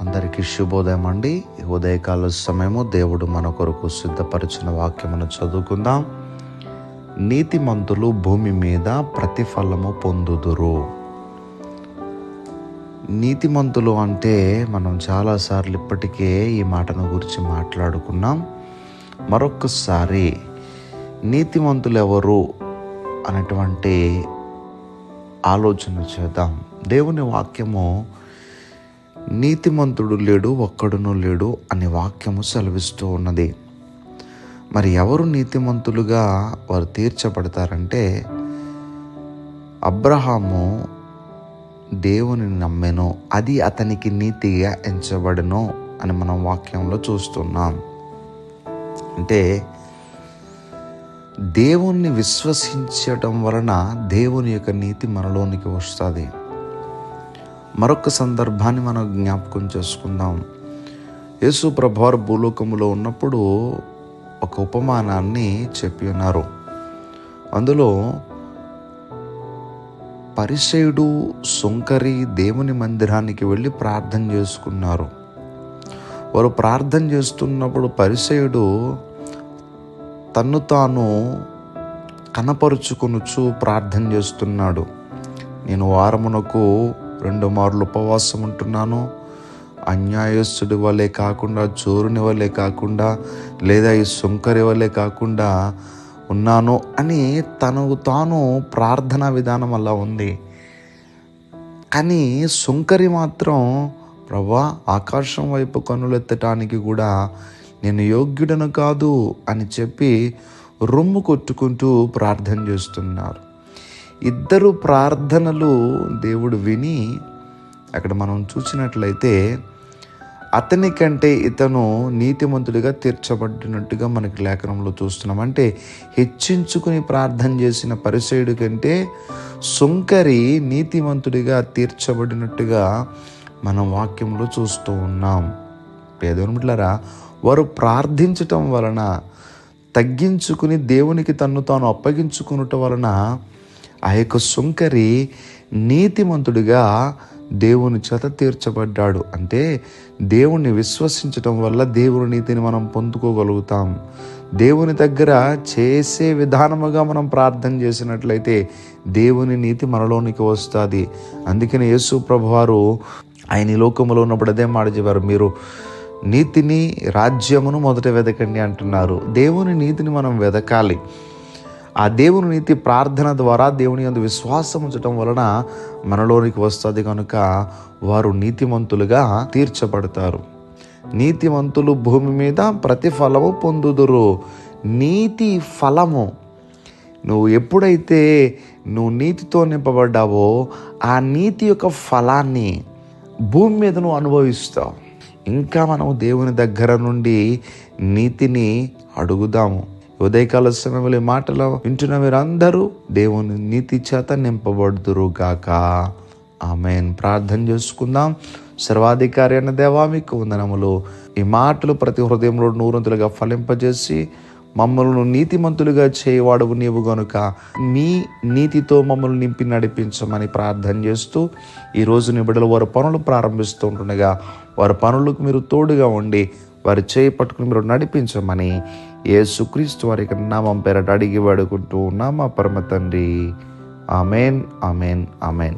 అందరికీ శుభోదయం అండి. ఉదయకాల సమయము దేవుడు మన కొరకు సిద్ధపరిచిన వాక్యమును చదువుకుందాం. నీతిమంతులు భూమి మీద ప్రతిఫలము పొందుదురు. నీతిమంతులు అంటే మనం చాలాసార్లు ఇప్పటికే ఈ మాటను గురించి మాట్లాడుకున్నాం. మరొకసారి నీతిమంతులు ఎవరు అనేటువంటి ఆలోచన చేద్దాం. దేవుని వాక్యము నీతిమంతుడు లేడు ఒక్కడును లేడు అనే వాక్యము సెలవిస్తూ ఉన్నది. మరి ఎవరు నీతిమంతులుగా వారు తీర్చబడతారంటే అబ్రహాము దేవుని నమ్మెను అది అతనికి నీతిగా ఎంచబడను అని మనం వాక్యంలో చూస్తున్నాం. అంటే దేవుణ్ణి విశ్వసించటం వలన దేవుని యొక్క నీతి మనలోనికి వస్తుంది. మరొక సందర్భాన్ని మనం జ్ఞాపకం చేసుకుందాం. యేసు ప్రభువారు భూలోకములో ఉన్నప్పుడు ఒక ఉపమానాన్ని చెప్పి ఉన్నారు. అందులో పరిసయుడు సుంకరి దేవుని మందిరానికి వెళ్ళి ప్రార్థన చేసుకున్నారు. వారు ప్రార్థన చేస్తున్నప్పుడు పరిసయుడు తన్ను తాను కనపరుచుకొనుచు ప్రార్థన చేస్తున్నాడు. నేను వారమునకు రెండు మార్లు ఉపవాసం ఉంటున్నాను. అన్యాయస్తుడి వలే కాకుండా చోరుని వలే కాకుండా లేదా ఈ సుంకరి వలె కాకుండా ఉన్నాను అని తనకు తాను ప్రార్థన విధానం అలా ఉంది. కానీ సుంకరి మాత్రం ప్రభా ఆకాశం వైపు కనులెత్తటానికి కూడా నేను యోగ్యుడను కాదు అని చెప్పి రొమ్ము కొట్టుకుంటూ ప్రార్థన చేస్తున్నారు. ఇద్దరు ప్రార్థనలు దేవుడు విని అక్కడ మనం చూసినట్లయితే అతని కంటే ఇతను నీతిమంతుడిగా తీర్చబడినట్టుగా మనకి లేఖనంలో చూస్తున్నాం. అంటే హెచ్చించుకుని ప్రార్థన చేసిన పరిచయుడి కంటే సుంకరి నీతిమంతుడిగా తీర్చబడినట్టుగా మనం వాక్యంలో చూస్తూ ఉన్నాం. పేదోనిమిట్లరా వారు ప్రార్థించటం వలన తగ్గించుకుని దేవునికి తన్ను తాను అప్పగించుకునుట వలన ఆ యొక్క సుంకరి నీతిమంతుడిగా దేవుని చేత తీర్చబడ్డాడు. అంటే దేవుణ్ణి విశ్వసించటం వల్ల దేవుని నీతిని మనం పొందుకోగలుగుతాం. దేవుని దగ్గర చేసే విధానముగా మనం ప్రార్థన చేసినట్లయితే దేవుని నీతి మనలోనికి వస్తుంది. అందుకని యేసు ప్రభువారు ఆయన ఈ లోకంలో ఉన్నప్పుడు అదే మాట చెప్పారు. మీరు నీతిని రాజ్యమును మొదట వెదకండి అంటున్నారు. దేవుని నీతిని మనం వెదకాలి. ఆ దేవుని నీతి ప్రార్థన ద్వారా దేవుని అందు విశ్వాసం ఉంచటం వలన మనలోనికి వస్తుంది కనుక వారు నీతిమంతులుగా తీర్చబడతారు. నీతిమంతులు భూమి మీద ప్రతిఫలము పొందుదురు. నీతి ఫలము. నువ్వు ఎప్పుడైతే నువ్వు నీతితో నింపబడ్డావో ఆ నీతి యొక్క ఫలాన్ని భూమి మీద నువ్వు అనుభవిస్తావు. ఇంకా మనం దేవుని దగ్గర నుండి నీతిని అడుగుదాము. ఉదయకాల సమయంలో మాటలు వింటున్న మీరందరూ దేవుని నీతి చేత నింపబడుదురు గాక ఆమెన్. ప్రార్థన చేసుకుందాం. సర్వాధికారి అన్న దేవా మీకు వందనములు. ఈ మాటలు ప్రతి హృదయంలో నూరంతులుగా ఫలింపజేసి మమ్మల్ని నీతిమంతులుగా చేయవాడు నీవు గనుక. మీ నీతితో మమ్మల్ని నింపి నడిపించమని ప్రార్థన చేస్తూ ఈ నిబిడలు వారి పనులు ప్రారంభిస్తూ ఉంటుండగా వారి పనులకు మీరు తోడుగా ఉండి వారి చేయి పట్టుకుని మీరు నడిపించమని యేసుక్రీస్తు వారి నామం పేరట అడిగి వేడుకుంటూ ఉన్నాం మా పరమ తండ్రి. Amen amen amen.